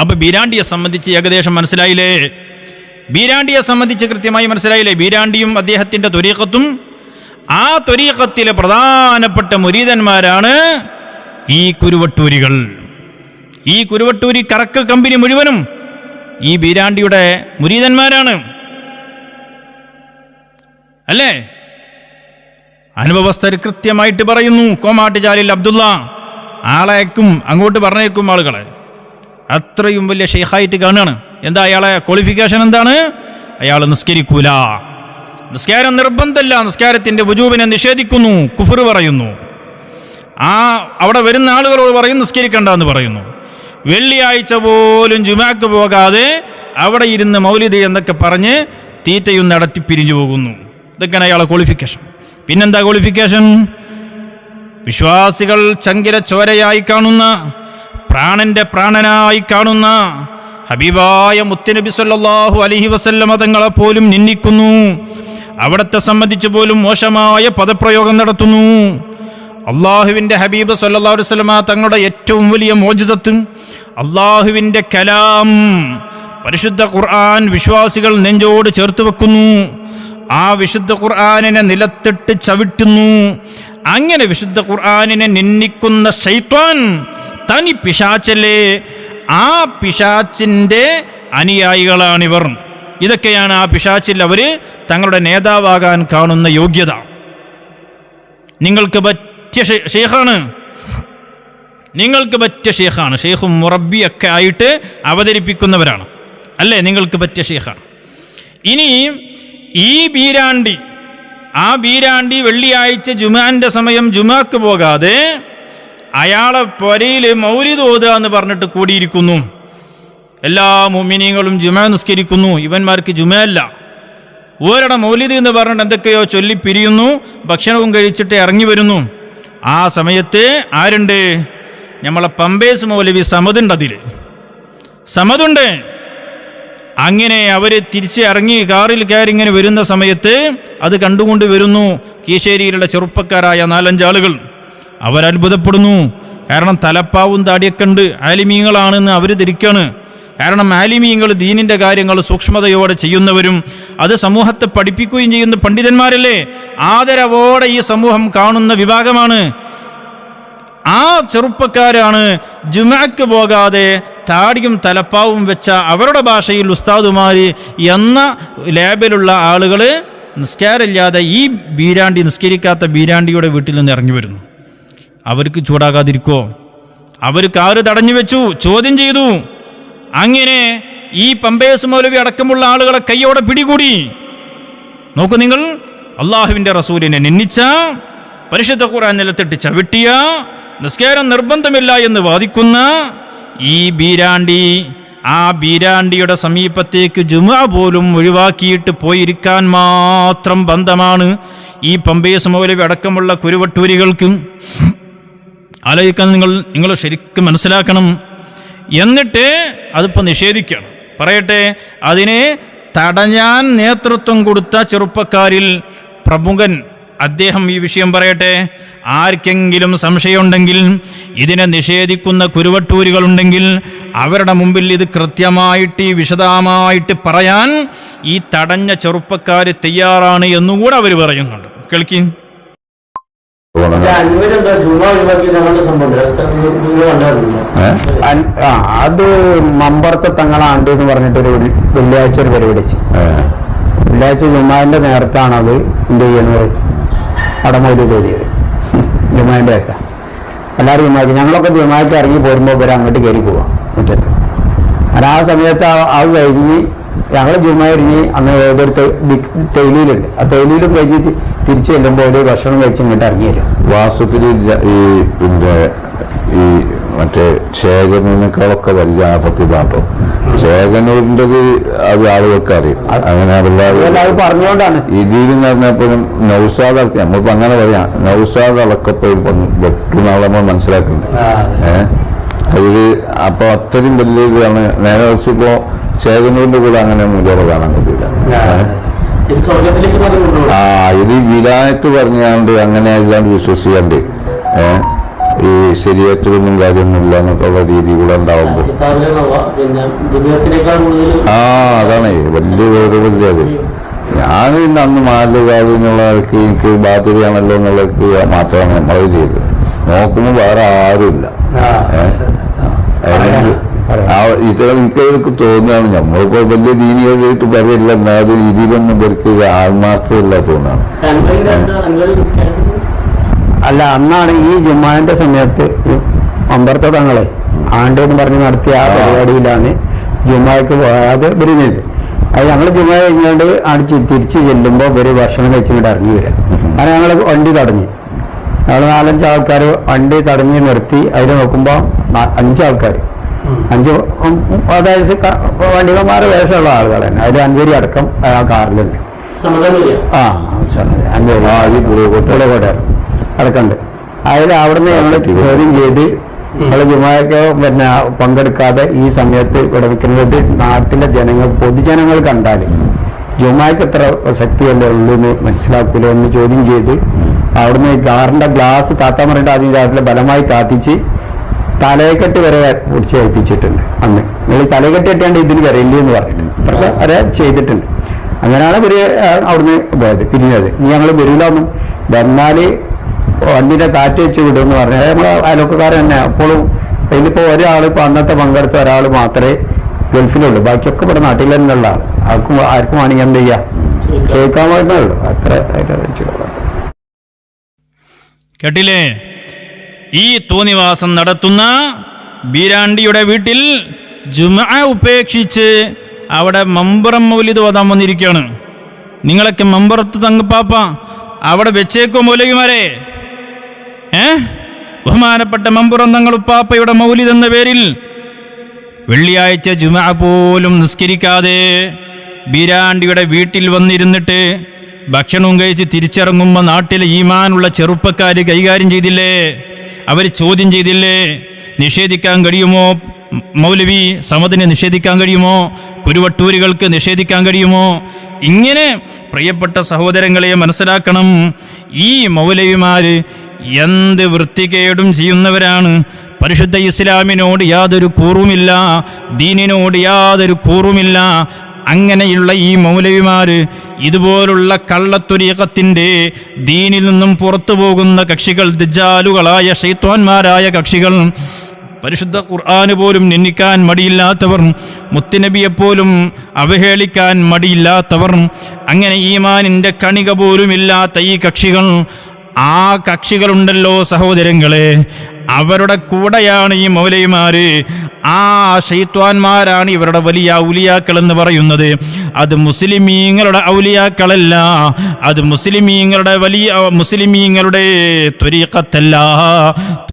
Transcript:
അപ്പൊ ബീരാണ്ടിയെ സംബന്ധിച്ച് ഏകദേശം മനസ്സിലായില്ലേ? ബീരാണ്ടിയെ സംബന്ധിച്ച് കൃത്യമായി മനസ്സിലായില്ലേ? ബീരാണ്ടിയും അദ്ദേഹത്തിന്റെ ത്വരീഖത്തും ആ ത്വരീഖത്തിലെ പ്രധാനപ്പെട്ട മുരീതന്മാരാണ് ഈ കുരുവട്ടൂരികൾ. ഈ കുരുവട്ടൂരി കറക്കൽ കമ്പനി മുഴുവനും ഈ ബീരാണ്ടിയുടെ മുരീതന്മാരാണ്. അല്ലേ? അനുഭവസ്ഥർ കൃത്യമായിട്ട് പറയുന്നു കോമാട്ടുചാലിൽ അബ്ദുള്ള. ആളേക്കും അങ്ങോട്ട് പറഞ്ഞേക്കും ആളുകളെ. അത്രയും വലിയ ഷെയ്ഖായിട്ട് കാണുകയാണ് എന്താ അയാളെ ക്വാളിഫിക്കേഷൻ എന്താണ്? അയാൾ നിസ്കരിക്കൂല. നിസ്കാരം നിർബന്ധമല്ല നിസ്കാരത്തിന്റെ വുജൂബിനെ നിഷേധിക്കുന്നു. കുഫർ പറയുന്നു. ആ അവിടെ വരുന്ന ആളുകളോട് പറയും നിസ്കരിക്കണ്ട എന്ന് പറയുന്നു. വെള്ളിയാഴ്ച പോലും ജുമാക്ക് പോകാതെ അവിടെ ഇരുന്ന് മൗലിദ് എന്നൊക്കെ പറഞ്ഞ് തീറ്റയും നടത്തി പിരിഞ്ഞു പോകുന്നു. ഇതൊക്കെയാണ് അയാളെ ക്വാളിഫിക്കേഷൻ പിന്നെന്താ ക്വാളിഫിക്കേഷൻ വിശ്വാസികൾ ചങ്കിര ചോരയായി കാണുന്ന പ്രാണന്റെ പ്രാണനായി കാണുന്ന ഹബീബായ മുത്തനബി സല്ലാഹു അലഹി വസല്ലമ തങ്ങളെ പോലും നിന്ദിക്കുന്നു. അവിടത്തെ സംബന്ധിച്ച് പോലും മോശമായ പദപ്രയോഗം നടത്തുന്നു. അള്ളാഹുവിന്റെ ഹബീബ് സല്ലാ അലൈഹി വസല്ലമ തങ്ങളുടെ ഏറ്റവും വലിയ മോചിതത്വം അള്ളാഹുവിന്റെ കലാം പരിശുദ്ധ ഖുർആൻ വിശ്വാസികൾ നെഞ്ചോട് ചേർത്ത് വെക്കുന്നു. ആ വിശുദ്ധ ഖുർആാനിനെ നിലത്തിട്ട് ചവിട്ടുന്നു. അങ്ങനെ വിശുദ്ധ ഖുർആാനിനെ നിന്ദിക്കുന്ന ഷൈത്വാൻ തനി പിശാച്ചല്ലേ ആ പിശാച്ചിന്റെ അനുയായികളാണിവർ. ഇതൊക്കെയാണ് ആ പിശാച്ചിൽ അവർ തങ്ങളുടെ നേതാവാകാൻ കാണുന്ന യോഗ്യത. നിങ്ങൾക്ക് പറ്റിയ ഷേഖാണ് നിങ്ങൾക്ക് പറ്റിയ ഷെയ്ഖാണ് ഷെയ്ഖും മുറബിയൊക്കെ ആയിട്ട് അവതരിപ്പിക്കുന്നവരാണ്. അല്ലേ? നിങ്ങൾക്ക് പറ്റിയ ഷെയ്ഖാണ് ഇനി ഈ ബീരാണ്ടി ആ ബീരാണ്ടി വെള്ളിയാഴ്ച ജുമാന്റെ സമയം ജുമാക്ക് പോകാതെ അയാളെ പൊരയിൽ മൗലിദ് ഓതുക എന്ന് പറഞ്ഞിട്ട് കൂടിയിരിക്കുന്നു. എല്ലാ മുമിനികളും ജുമ നിസ്കരിക്കുന്നു. ഇവന്മാർക്ക് ജുമയല്ല ഓരുടെ മൗലിദ് എന്ന് പറഞ്ഞിട്ട് എന്തൊക്കെയോ ചൊല്ലി പിരിയുന്നു. ഭക്ഷണവും കഴിച്ചിട്ട് ഇറങ്ങി വരുന്നു. ആ സമയത്ത് ആരുണ്ട്? നമ്മളെ പമ്പേസ് മൗലവി സമതുണ്ട് അതിൽ സമതുണ്ട് അങ്ങനെ അവർ തിരിച്ച് ഇറങ്ങി കാറിൽ കയറി ഇങ്ങനെ വരുന്ന സമയത്ത് അത് കണ്ടുകൊണ്ട് വരുന്നു. കീശേരിയിലുള്ള ചെറുപ്പക്കാരായ നാലഞ്ചാളുകൾ അവരത്ഭുതപ്പെടുന്നു. കാരണം തലപ്പാവും താടിയൊക്കെ ഉണ്ട്. ആലിമീങ്ങളാണെന്ന് അവർ ധരിക്കാണ്. കാരണം ആലിമീങ്ങൾ ദീനിന്റെ കാര്യങ്ങൾ സൂക്ഷ്മതയോടെ ചെയ്യുന്നവരും അത് സമൂഹത്തെ പഠിപ്പിക്കുകയും ചെയ്യുന്ന പണ്ഡിതന്മാരല്ലേ? ആദരവോടെ ഈ സമൂഹം കാണുന്ന വിഭാഗമാണ്. ആ ചെറുപ്പക്കാരാണ് ജുമാക്ക് പോകാതെ താടിയും തലപ്പാവും വെച്ച അവരുടെ ഭാഷയിൽ ഉസ്താദുമാര് എന്ന ലേബലുള്ള ആളുകൾ നിസ്കാരമില്ലാതെ ഈ ബീരാണ്ടി നിസ്കരിക്കാത്ത ബീരാണ്ടിയുടെ വീട്ടിൽ നിന്ന് ഇറങ്ങി വരുന്നു. അവർക്ക് ചൂടാകാതിരിക്കോ അവർ കാറ് തടഞ്ഞു വെച്ചു? ചോദ്യം ചെയ്തു. അങ്ങനെ ഈ പമ്പേസ് മൗലവി അടക്കമുള്ള ആളുകളെ കൈയോടെ പിടികൂടി. നോക്കൂ നിങ്ങൾ അള്ളാഹുവിന്റെ റസൂലിനെ നിന്നിച്ച പരിശുദ്ധ ഖുർആൻ നിലത്തിട്ട് ചവിട്ടിയ നിസ്കാരം നിർബന്ധമില്ല എന്ന് വാദിക്കുന്ന ഈ ബീരാണ്ടി ആ ബീരാണ്ടിയുടെ സമീപത്തേക്ക് ജുമ പോലും ഒഴിവാക്കിയിട്ട് പോയിരിക്കാൻ മാത്രം ബന്ധമാണ് ഈ പമ്പേസ് മൗലവി അടക്കമുള്ള കുരുവട്ടൂരികൾക്കും. ആലോചിക്കാൻ നിങ്ങൾ നിങ്ങൾ ശരിക്കും മനസ്സിലാക്കണം. എന്നിട്ട് അതിപ്പോൾ നിഷേധിക്കണം. പറയട്ടെ അതിനെ തടഞ്ഞാൻ നേതൃത്വം കൊടുത്ത ചെറുപ്പക്കാരിൽ പ്രമുഖൻ അദ്ദേഹം ഈ വിഷയം പറയട്ടെ ആർക്കെങ്കിലും സംശയമുണ്ടെങ്കിൽ ഇതിനെ നിഷേധിക്കുന്ന കുരുവട്ടൂരുകളുണ്ടെങ്കിൽ അവരുടെ മുമ്പിൽ ഇത് കൃത്യമായിട്ട് വിശദമായിട്ട് പറയാൻ ഈ തടഞ്ഞ ചെറുപ്പക്കാർ തയ്യാറാണ് എന്നുകൂടെ അവർ പറയുന്നുണ്ട്. കേൾക്കും? അത് മമ്പറത്തെ തങ്ങളാണ്ട് എന്ന് പറഞ്ഞിട്ടൊരു വെള്ളി- വെള്ളിയാഴ്ച ഒരു പരിപാടി വെച്ച്. വെള്ളിയാഴ്ച ജുമാന്റെ നേരത്താണ് അത് എന്ത് ചെയ്യുന്നത് അടമൊരു തോതിയത്. ജുമാന്റെ ഒക്കെ. എല്ലാവരും ജുമാക്ക് ഞങ്ങളൊക്കെ ജുമാക്ക് ഇറങ്ങി പോരുമ്പോൾ ഇവരെ അങ്ങോട്ട് കയറി പോവാ. മുറ്റത്ത് ആ സമയത്ത് ആ- അത് കഴിഞ്ഞ് ഞങ്ങൾ ജുമായിരുന്നു അന്ന് ഏതൊരു തേയിലുണ്ട് ആ തേയിലും കഴിഞ്ഞ് തിരിച്ചു ചെല്ലുമ്പോൾ ഒരു ഭക്ഷണം കഴിച്ച് ഇങ്ങോട്ട് ഇറങ്ങി വരും. വാസ്തവത്തിൽ ഈ പിന്നെ ഈ മറ്റേ ശേഖരനേക്കാളൊക്കെ വലിയ ആപത്തിലാട്ടോ. ശേഖരൂരിന്റെത് അത് ആളുകൾക്ക് അറിയും. അങ്ങനെ പറഞ്ഞുകൊണ്ടാണ്. ഇതിൽ പറഞ്ഞപ്പോഴും നൗസാദ് അടക്കം നമ്മളിപ്പോ അങ്ങനെ പറയാം നൗസാദ് ഇളക്കപ്പോഴും വെട്ടു നാളെ നമ്മൾ മനസ്സിലാക്കുന്നുണ്ട് ഏഹ്? അതിൽ അപ്പൊ അത്രയും വലിയ ഇതാണ്. നേരെ വെച്ചിപ്പോ ശേഖരൂരിന്റെ കൂടെ അങ്ങനെ മുജോറ കാണാൻ പറ്റില്ല ഏഹ് ആ ഇത് വിലായത്ത് പറഞ്ഞാണ്ട് അങ്ങനെ അല്ലാണ്ട് വിശ്വസിക്കാണ്ട് ഏ ഈ ശരീരത്തിലൊന്നും കാര്യമൊന്നുമില്ല എന്നൊക്കെയുള്ള രീതി കൂടെ ഉണ്ടാവുമ്പോൾ ആ അതാണ്. വലിയ വേറുപടില്ല അത് ഞാൻ പിന്നെ അന്ന് മാലികാതി എന്നുള്ളവർക്ക് എനിക്ക് ബാധ്യതയാണല്ലോ എന്നുള്ളവർക്ക് മാത്രമാണ് നമ്മളത് ചെയ്തത്. നോക്കുമ്പോൾ വേറെ ആരുമില്ല. ഏ? ഇത് എനിക്ക് തോന്നുകയാണ്. നമ്മളിപ്പോ വലിയ ദീനികളായിട്ട് പറയില്ല. എന്നാലും ഇതിലൊന്നും ഇവർക്ക് ആത്മാർത്ഥമില്ല തോന്നാണ് അല്ല അന്നാണ് ഈ ജുമാന്റെ സമയത്ത് ഈ അമ്പർത്ത തങ്ങളെ ആണ്ട് എന്ന് പറഞ്ഞ് നടത്തിയ ആ പരിപാടിയിലാണ് ജുമാക്ക് പോകാതെ വരുന്നത് അത് ഞങ്ങൾ ജുമ കഴിഞ്ഞുകൊണ്ട് അടിച്ച് തിരിച്ചു ചെല്ലുമ്പോൾ ഒരു ഭക്ഷണം കഴിച്ചിട്ട് ഇറങ്ങി വരാം. അങ്ങനെ ഞങ്ങൾ വണ്ടി തടഞ്ഞു. ഞങ്ങൾ നാലഞ്ച് ആൾക്കാർ വണ്ടി തടഞ്ഞ് നിർത്തി. അതിൽ നോക്കുമ്പോൾ അഞ്ചാൾക്കാർ അഞ്ച് അതായത് വണ്ടികന്മാരെ വേഷമുള്ള ആളുകൾ തന്നെ. അതിൽ അഞ്ചേരി അടക്കം ആ കാറിലുണ്ട്. ആ അഞ്ചേരി പുളിയക്കോട്ടെ. കോട്ടയം അടക്കണ്ട് അതിൽ അവിടുന്ന് ഞങ്ങൾ ചോദ്യം ചെയ്ത് ഞങ്ങൾ ജുമായൊക്കെ പിന്നെ പങ്കെടുക്കാതെ ഈ സമയത്ത് ഇവിടെ നിൽക്കുന്നത് നാട്ടിലെ ജനങ്ങൾ പൊതുജനങ്ങൾ കണ്ടാൽ ജുമായ്ക്ക് എത്ര ശക്തിയല്ലേ ഉള്ളൂ എന്ന് മനസ്സിലാക്കൂലോ എന്ന് ചോദ്യം ചെയ്ത് അവിടുന്ന് കാറിന്റെ ഗ്ലാസ് താത്താൻ പറഞ്ഞിട്ട് ആദ്യം രാവിലെ ബലമായി താത്തിച്ച് തലയെക്കെട്ട് വരെ പിടിച്ച് കഴിപ്പിച്ചിട്ടുണ്ട് അന്ന്. നിങ്ങൾ തലയെക്കെട്ട് കെട്ടിയാണ്ട് ഇതിന് വരയില്ല എന്ന് പറഞ്ഞിട്ട് അപ്പുറത്തെ വരെ ചെയ്തിട്ടുണ്ട്. അങ്ങനെയാണ് ഇവർ അവിടുന്ന് പോയത് പിരിഞ്ഞത്. ഇനി ഞങ്ങൾ വരില്ലൊന്നും വന്നാൽ വണ്ടിന്റെ കാറ്റ് വെച്ച് വിടുമെന്ന് പറഞ്ഞു. നമ്മൾ നമ്മളെ അയൽവക്കക്കാരൻ തന്നെ അപ്പോഴും ഇതിലിപ്പോ ഒരാൾ ഇപ്പൊ അന്നത്തെ പങ്കെടുത്ത ഒരാൾ മാത്രമേ ഗൾഫിലുള്ളൂ. ബാക്കിയൊക്കെ ഇവിടെ നാട്ടിൽ തന്നെ ഉള്ള ആൾ ആർക്കും ആർക്കും വേണമെങ്കിൽ എന്ത് ചെയ്യാം? കേൾക്കാൻ പറ്റുന്നുള്ളൂ അത്ര ആയിട്ട് കേട്ടില്ലേ? ഈ തോന്നിവാസം നടത്തുന്ന ബീരാണ്ടിയുടെ വീട്ടിൽ ജുമ ഉപേക്ഷിച്ച് അവിടെ മമ്പറം മൗലിത് ഓതാൻ വന്നിരിക്കുകയാണ്. നിങ്ങളൊക്കെ മമ്പറത്ത് തങ്കപ്പാപ്പ അവിടെ വെച്ചേക്കോ മൗലവിമാരെ? ഏ? ബഹുമാനപ്പെട്ട മമ്പുറം തങ്ങളുപ്പാപ്പയുടെ മൗലിദ് എന്ന പേരിൽ വെള്ളിയാഴ്ച ജുമ പോലും നിസ്കരിക്കാതെ ബീരാണ്ടിയുടെ വീട്ടിൽ വന്നിരുന്നിട്ട് ഭക്ഷണവും കഴിച്ച് തിരിച്ചിറങ്ങുമ്പോൾ നാട്ടിലെ ഈമാനുള്ള ചെറുപ്പക്കാർ കൈകാര്യം ചെയ്തില്ലേ? അവർ ചോദ്യം ചെയ്തില്ലേ? നിഷേധിക്കാൻ കഴിയുമോ? മൗലവി സമതിനെ നിഷേധിക്കാൻ കഴിയുമോ? കുരുവട്ടൂരികൾക്ക് നിഷേധിക്കാൻ കഴിയുമോ? ഇങ്ങനെ പ്രിയപ്പെട്ട സഹോദരങ്ങളെ മനസ്സിലാക്കണം. ഈ മൗലവിമാർ എന്ത് വൃത്തികേടും ചെയ്യുന്നവരാണ്. പരിശുദ്ധ ഇസ്ലാമിനോട് യാതൊരു കൂറുമില്ല. ദീനിനോട് യാതൊരു കൂറുമില്ല. അങ്ങനെയുള്ള ഈ മൗലവിമാര് ഇതുപോലുള്ള കള്ളത്തുരീകത്തിന്റെ ദീനിൽ നിന്നും പുറത്തു പോകുന്ന കക്ഷികൾ ദിജാലുകളായ ഷെയ്ത്തോന്മാരായ കക്ഷികൾ പരിശുദ്ധ ഖുർആന് പോലും നിന്ദിക്കാൻ മടിയില്ലാത്തവർ മുത്തുനബിയെപ്പോലും അവഹേളിക്കാൻ മടിയില്ലാത്തവർ അങ്ങനെ ഈമാനിന്റെ കണിക പോലുമില്ലാത്ത ഈ കക്ഷികൾ ആ കക്ഷികളുണ്ടല്ലോ സഹോദരങ്ങളെ അവരുടെ കൂടെയാണ് ഈ മൗലൈമാര് ആ ഷെയ്ത്വാന്മാരാണ് ഇവരുടെ വലിയ ഔലിയാക്കൾ എന്ന് പറയുന്നത്. അത് മുസ്ലിമീങ്ങളുടെ ഔലിയാക്കളല്ല അത് മുസ്ലിമീങ്ങളുടെ വലിയ മുസ്ലിമീങ്ങളുടെ ത്വരീക്കത്തല്ല